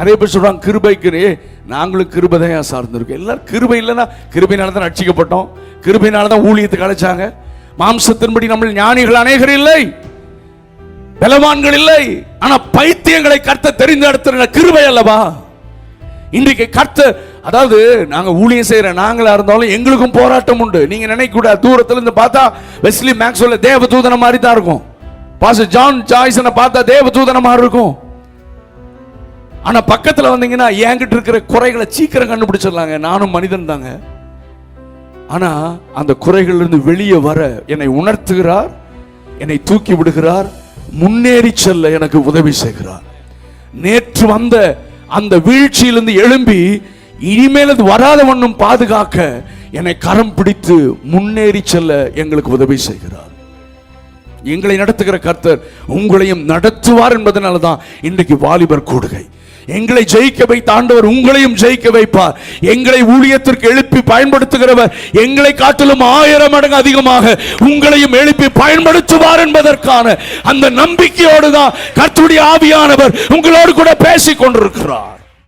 நிறைய பேர் சொல்கிறாங்க கிருபைக்கு நாங்களும் கிருபதையாக சார்ந்திருக்கோம்? எல்லாரும் கிருபை இல்லைன்னா கிருபையினால தான் ரட்சிக்கப்பட்டோம். கிருபையினால தான் ஊழியத்துக்கு அழைச்சாங்க. மாம்சத்தின்படி நம்ம ஞானிகள் அநேகர் இல்லை. பலவான்கள் இல்லை. ஆனால் பைத்தியங்களை கர்த்த தெரிந்து இடத்துல கிருபை அல்லவா? இன்றைக்கு கர்த்த அதாவது நாங்கள் ஊழியம் செய்கிற நாங்களாக இருந்தாலும் எங்களுக்கும் போராட்டம் உண்டு. நீங்கள் நினைக்கக்கூடாது தூரத்துலேருந்து இருந்து பார்த்தா வெஸ்லி மேக்ஸ்வெல்ல தேவதூதனை மாதிரி தான் இருக்கும். பாச ஜான் ஜாய்சனை பார்த்தா தேவதூதனை மாதிரி இருக்கும். ஆனால் பக்கத்தில் வந்தீங்கன்னா என்கிட்ட இருக்கிற குறைகளை சீக்கிரம் கண்டுபிடிச்சிடலாங்க. நானும் மனிதன் தாங்க. ஆனால் அந்த குறைகளிலிருந்து வெளியே வர என்னை உணர்த்துகிறார் என்னை தூக்கி விடுகிறார் முன்னேறி செல்ல எனக்கு உதவி செய்கிறார். நேற்று வந்த அந்த வீழ்ச்சியிலிருந்து எழும்பி இனிமேல் அது வராத பாதுகாக்க என்னை கரம் பிடித்து முன்னேறி செல்ல எங்களுக்கு உதவி செய்கிறார். எங்களை நடத்துகிற கர்த்தர் உங்களையும் நடத்துவார் என்பதனால தான் இன்றைக்கு வாலிபர் கூடுகை. எங்களை ஜெயிக்க வைத்த ஆண்டவர் உங்களையும் ஜெயிக்க வைப்பார். எங்களை ஊழியத்திற்கு எழுப்பி பயன்படுத்துகிறவர் எங்களை காட்டிலும் ஆயிரம் மடங்கு அதிகமாக உங்களையும் எழுப்பி பயன்படுத்துவார் என்பதற்கான அந்த நம்பிக்கையோடு தான் கர்த்துடைய ஆவியானவர் உங்களோடு கூட பேசிக் கொண்டிருக்கிறார்